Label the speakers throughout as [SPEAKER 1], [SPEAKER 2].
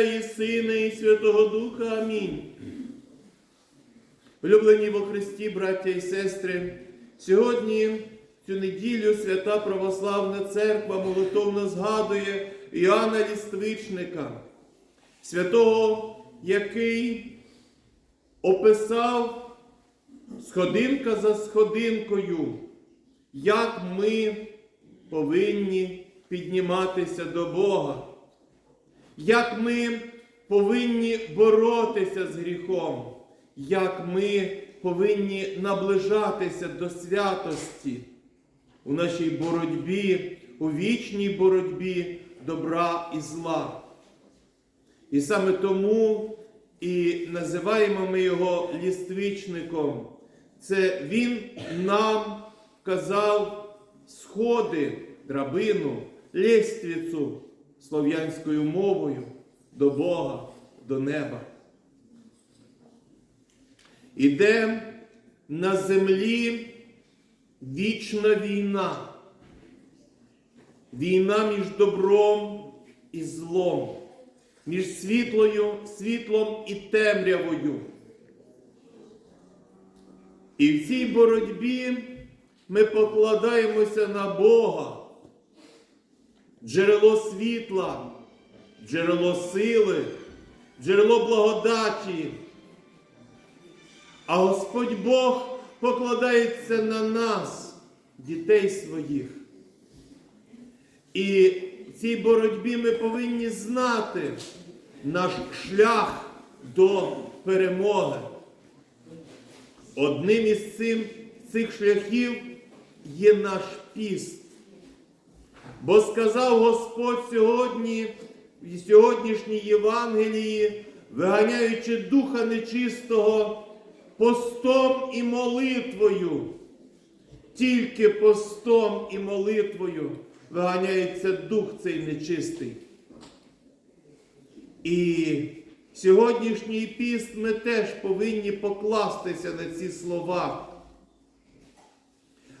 [SPEAKER 1] і Сина, і Святого Духа. Амінь. Улюблені во Христі, браття і сестри, сьогодні, цю неділю, свята Православна Церква молитовно згадує Іоанна Ліствичника, святого, який описав сходинка за сходинкою, як ми повинні підніматися до Бога як ми повинні боротися з гріхом, як ми повинні наближатися до святості у нашій боротьбі, у вічній боротьбі добра і зла. І саме тому і називаємо ми його ліствичником. Це він нам вказав сходи, драбину, лєствіцу слов'янською мовою до Бога, до неба. Іде на землі вічна війна, війна між добром і злом, між світлою, світлом і темрявою. І в цій боротьбі ми покладаємося на Бога джерело світла, джерело сили, джерело благодаті. А Господь Бог покладається на нас, дітей своїх. І в цій боротьбі ми повинні знати наш шлях до перемоги. Одним із цим, цих шляхів є наш піст. Бо сказав Господь сьогодні, в сьогоднішній Євангелії, виганяючи духа нечистого постом і молитвою, тільки постом і молитвою виганяється дух цей нечистий. І сьогоднішній піст ми теж повинні покластися на ці слова.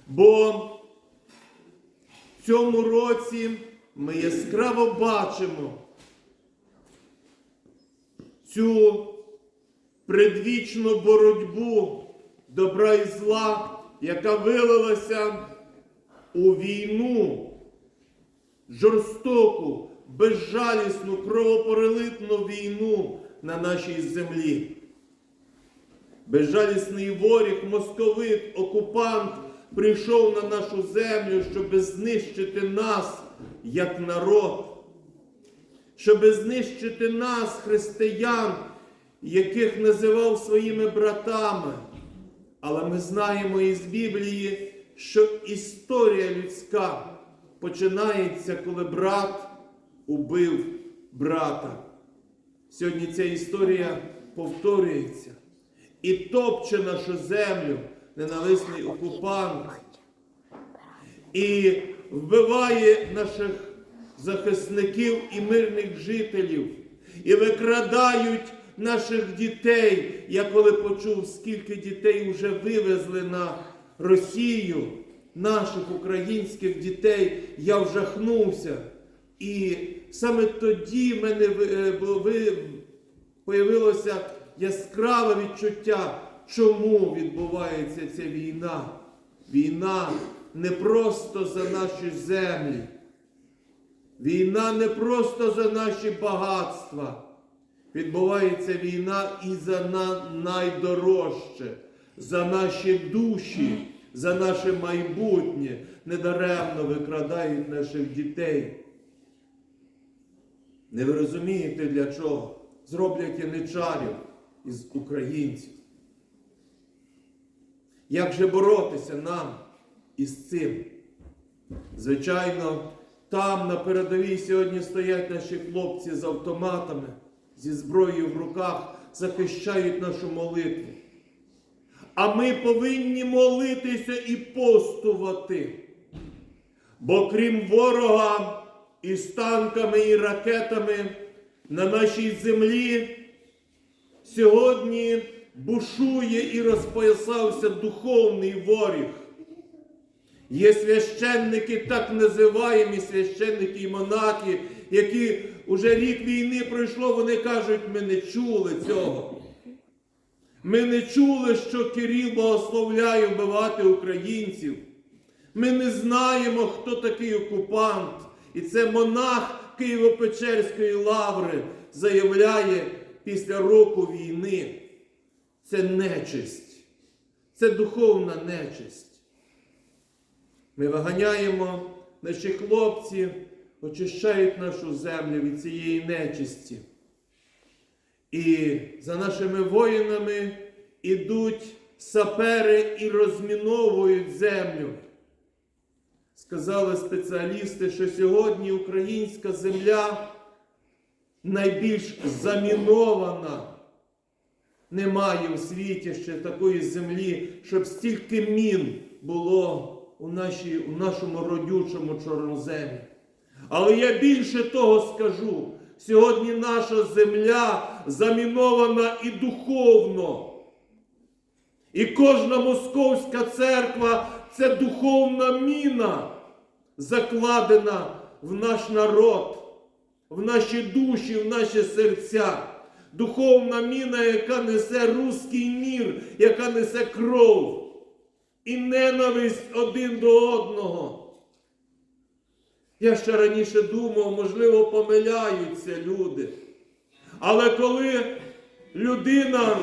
[SPEAKER 1] Бо цьому році ми яскраво бачимо цю предвічну боротьбу добра і зла, яка вилилася у війну, жорстоку, безжалісну, кровопролитну війну на нашій землі. Безжалісний воріг, московит, окупант прийшов на нашу землю, щоб знищити нас як народ, щоб знищити нас, християн, яких називав своїми братами. Але ми знаємо із Біблії, що історія людська починається, коли брат убив брата. Сьогодні ця історія повторюється і топче нашу землю ненависний окупант і вбиває наших захисників і мирних жителів, і викрадають наших дітей. Я коли почув, скільки дітей вже вивезли на Росію, наших українських дітей, я вжахнувся. І саме тоді в мене появилося яскраве відчуття чому відбувається ця війна? Війна не просто за наші землі. Війна не просто за наші багатства. Відбувається війна і за найдорожче, за наші душі, за наше майбутнє. Недаремно викрадають наших дітей. Не ви розумієте для чого? Зроблять яничарів із українців. Як же боротися нам із цим? Звичайно, там на передовій сьогодні стоять наші хлопці з автоматами, зі зброєю в руках, захищають нашу молитву. А ми повинні молитися і постувати. Бо крім ворога із танками і ракетами на нашій землі сьогодні бушує і розпоясався духовний воріг. Є священники, так називаємі священники і монахи, які вже рік війни пройшло, вони кажуть, ми не чули цього. Ми не чули, що Кирил благословляє вбивати українців. Ми не знаємо, хто такий окупант. І це монах Києво-Печерської лаври заявляє після року війни. Це нечисть. Це духовна нечисть. Ми виганяємо, наші хлопці очищають нашу землю від цієї нечисті. І за нашими воїнами ідуть сапери і розміновують землю. Сказали спеціалісти, що сьогодні українська земля найбільш замінована. Немає у світі ще такої землі, щоб стільки мін було у, нашій, у нашому родючому чорноземі. Але я більше того скажу: сьогодні наша земля замінована і духовно. І кожна московська церква це духовна міна, закладена в наш народ, в наші душі, в наші серця. Духовна міна, яка несе руський мір, яка несе кров і ненависть один до одного. Я ще раніше думав, можливо, помиляються люди. Але коли людина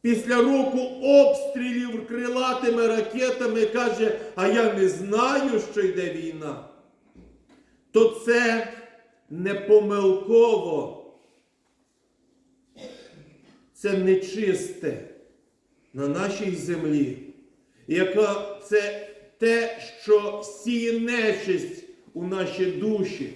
[SPEAKER 1] після року обстрілів крилатими ракетами каже, а я не знаю, що йде війна, то це не помилково. Це нечисте на нашій землі, яка це те, що сіє нечисть у наші душі.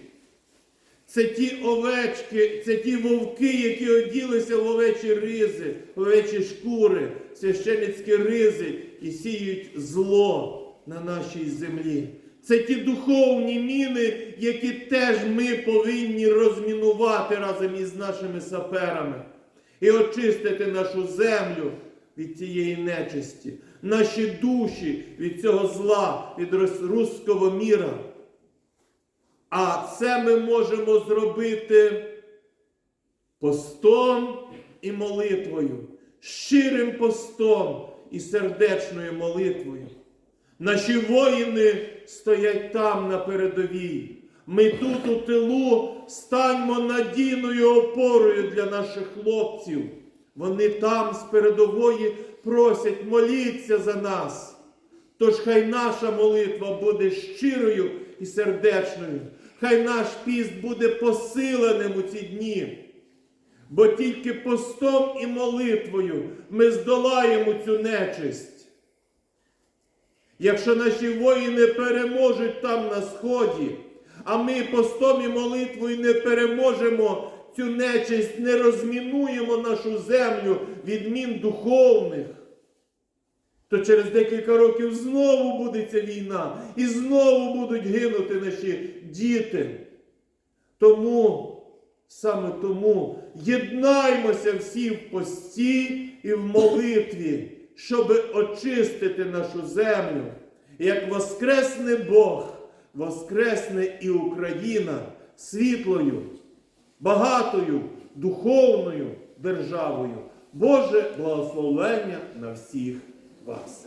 [SPEAKER 1] Це ті овечки, це ті вовки, які оділися в овечі ризи, овечі шкури, священицькі ризи і сіють зло на нашій землі. Це ті духовні міни, які теж ми повинні розмінувати разом із нашими саперами і очистити нашу землю від цієї нечисті, наші душі від цього зла, від руського міра. А це ми можемо зробити постом і молитвою, щирим постом і сердечною молитвою. Наші воїни стоять там на передовій. Ми тут у тилу станьмо надійною опорою для наших хлопців. Вони там з передової просять моліться за нас. Тож хай наша молитва буде щирою і сердечною. Хай наш піст буде посиленим у ці дні. Бо тільки постом і молитвою ми здолаємо цю нечисть. Якщо наші воїни переможуть там на сході, а ми постом і молитвою не переможемо цю нечисть, не розмінуємо нашу землю від мін духовних, то через декілька років знову буде ця війна і знову будуть гинути наші діти. Тому, саме тому, єднаймося всі в пості і в молитві, щоб очистити нашу землю. Як воскресне Бог, воскресне і Україна світлою, багатою, духовною державою. Боже благословення на всіх вас.